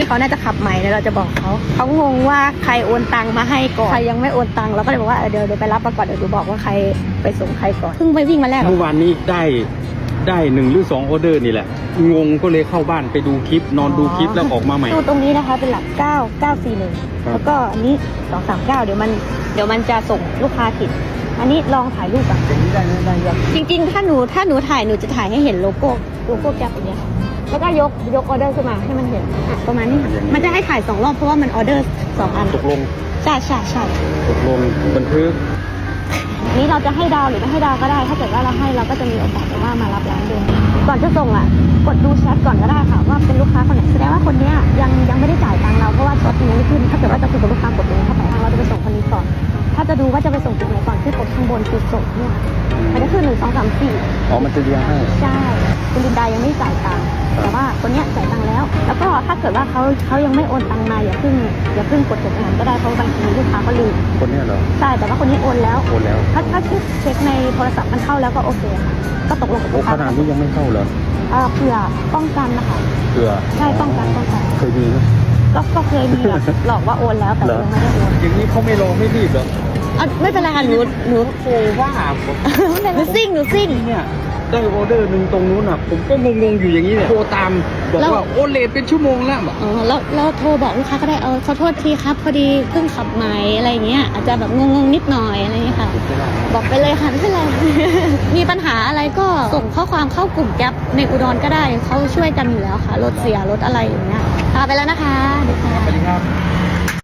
พี่เขาน่าจะขับใหม่เดี๋ยวเราจะบอกเขาเขางงว่าใครโอนตังมาให้ก่อนใครยังไม่โอนตังเราก็เลยบอกว่าเออเดี๋ยวเดี๋ยวไปรับมาก่อนเดี๋ยวดูบอกว่าใครไปส่งใครก่อนเพิ่งไปวิ่งมาแรกเมื่อวานนี้ได้ได้หนึ่งหรือสองออเดอร์นี่แหละ งงก็เลยเข้าบ้านไปดูคลิป นอนดูคลิปแล้วออกมาใหม่ตู้ตรงนี้นะคะเป็นหลัก 9 941ครับแล้วก็อันนี้ 239 เดี๋ยวมันเดี๋ยวมันจะส่งลูกค้าผิด อันนี้ลองถ่ายรูปก่อนอย่างนี้ได้ไหมได้ยังจริง ๆ ถ้าหนูถ้าหนูถ่ายหนูจะถ่ายให้เห็นโลโก้โลโก้แก๊ปอย่างเงี้ยค่ะแล้วก็ยกยกออเดอร์ขึ้นมาให้มันเห็นอะประมาณนี้ค่ะมันจะให้ถ่ายสองรอบเพราะว่ามันออเดอร์สองอันตกลงใช่ใช่ใช่ตกลงบันทึกนี้เราจะให้ดาวหรือไม่ให้ดาวก็ได้ ถ้าเกิดว่าเราให้เราก็จะมีโอกาสแบบว่ามารับร้านเดิมก่อนจะส่งอะ กดดูแชทก่อนก็ได้ค่ะว่าเป็นลูก ว่าจะไปส่งจุดไหนก่อนที่กดข้างบนคือส่งเนี่ยมันจะขึ้นหนึ่งสองสามสี่อ๋อ มันจะเรียงให้ ใช่คุณลินดายังไม่จ่ายตังค์แต่ว่าคนเนี้ยจ่ายตังค์แล้ว แล้วก็ถ้าเกิดว่าเขาเขายังไม่โอนตังค์มาอย่าเพิ่งอย่าเพิ่งกดจดงานก็ได้เพราะบางทีลูกค้าก็ลืมคนเนี้ยเหรอใช่แต่ว่าคนนี้โอนแล้วโอนแล้ว ถ้าถ้าเช็คในโทรศัพท์มันเข้าแล้วก็โอเคค่ะก็ตกลงกับโอ้ลูกขค้านาดนี้ยังไม่เข้าเหรอเอ่อเผื่อป้องกันนะคะเผื่อใช่ป้องกันป้องกันเคยมีไหม ก็ก็เคยมีแบบหลอกว่าโอนแล้วแต่เหรอ ยังไม่ได้โอน อย่างนี้เขาไม่รอไม่รีบเหรอ อะไม่เป็นไรค่ะหนูหนูโอ้ว่าผมหนูซิ่งหนูซิ่ง เนี่ยได้ออเดอร์หนึ่งตรงนู้นอะ ผมก็งงๆอยู่อย่างนี้เนี่ยโทรตามบอกแล้ว ว่าโอนเลทเป็นชั่วโมงแล้วบอกอ๋อแล้วแล้วโทรบอกลูกค้าก็ได้เออขอโทษทีครับ พอดีเพิ่งขับใหม่อะไรอย่างเงี้ยอาจจะแบบงงๆนิดหน่อยอะไรอย่างเงี้ยค่ะบอกไปเลยค่ะไม่เป็นไร มีปัญหาอะไรก็ส่งข้อความเข้ากลุ่มแก๊ปในอุดรก็ได้เขาช่วยกันอยู่แล้วค่ะรถเสียรถอะไรอย่างเงี้ยพาไปแล้วนะคะเดี๋ยวค่ะ สวัสดีครับ